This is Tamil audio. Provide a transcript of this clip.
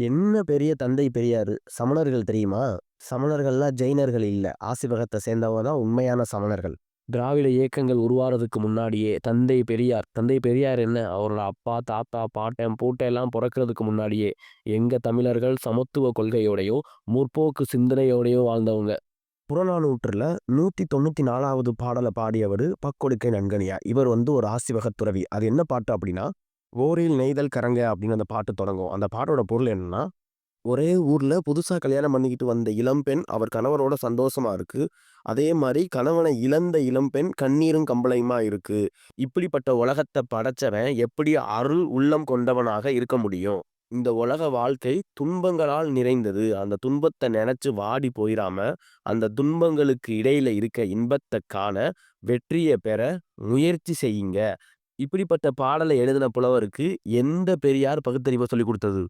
என்ன பெரிய தந்தை பெரியார் சமணர்கள் தெரியுமா? சமணர்கள்லாம் ஜெயினர்கள் இல்லை ஆசிவகத்தை சேர்ந்தவங்க தான் உண்மையான சமணர்கள். திராவிட இயக்கங்கள் உருவாறதுக்கு முன்னாடியே தந்தை பெரியார் தந்தை பெரியார் என்ன? அவரோட அப்பா, தாத்தா, பாட்டன், பூட்டையெல்லாம் எல்லாம் முன்னாடியே எங்கள் தமிழர்கள் சமத்துவ கொள்கையோடையோ முற்போக்கு சிந்தனையோடையோ வாழ்ந்தவங்க. புறநானூற்றில் நூற்றி தொண்ணூற்றி நாலாவது பாடலை பாடியவர் பக்கொடுக்கை நன்கனியா இவர் வந்து ஒரு ஆசிவகத் துறவி. அது என்ன பாட்டு அப்படின்னா, "ஓரில் நெய்தல் கரங்க" அப்படின்னு அந்த பாட்டு தொடங்கும். அந்த பாட்டோட பொருள் என்னன்னா, ஒரே ஊர்ல புதுசா கல்யாணம் பண்ணிக்கிட்டு வந்த இளம்பெண் அவர் கணவரோட சந்தோஷமா இருக்கு. அதே மாதிரி கணவனை இழந்த இளம்பெண் கண்ணீரும் கம்பளையுமா இருக்கு. இப்படிப்பட்ட உலகத்தை படைச்சவன் எப்படி அருள் உள்ளம் கொண்டவனாக இருக்க முடியும்? இந்த உலக வாழ்க்கை துன்பங்களால் நிறைந்தது. அந்த துன்பத்தை நினைச்சு வாடி போயிடாம அந்த துன்பங்களுக்கு இடையில இருக்க இன்பத்தை காண, வெற்றியை பெற முயற்சி செய்யுங்க. இப்படிப்பட்ட பாடலை எழுதின புலவருக்கு எந்த பெரியார் பகுத்தறிவ சொல்லிக் கொடுத்தது?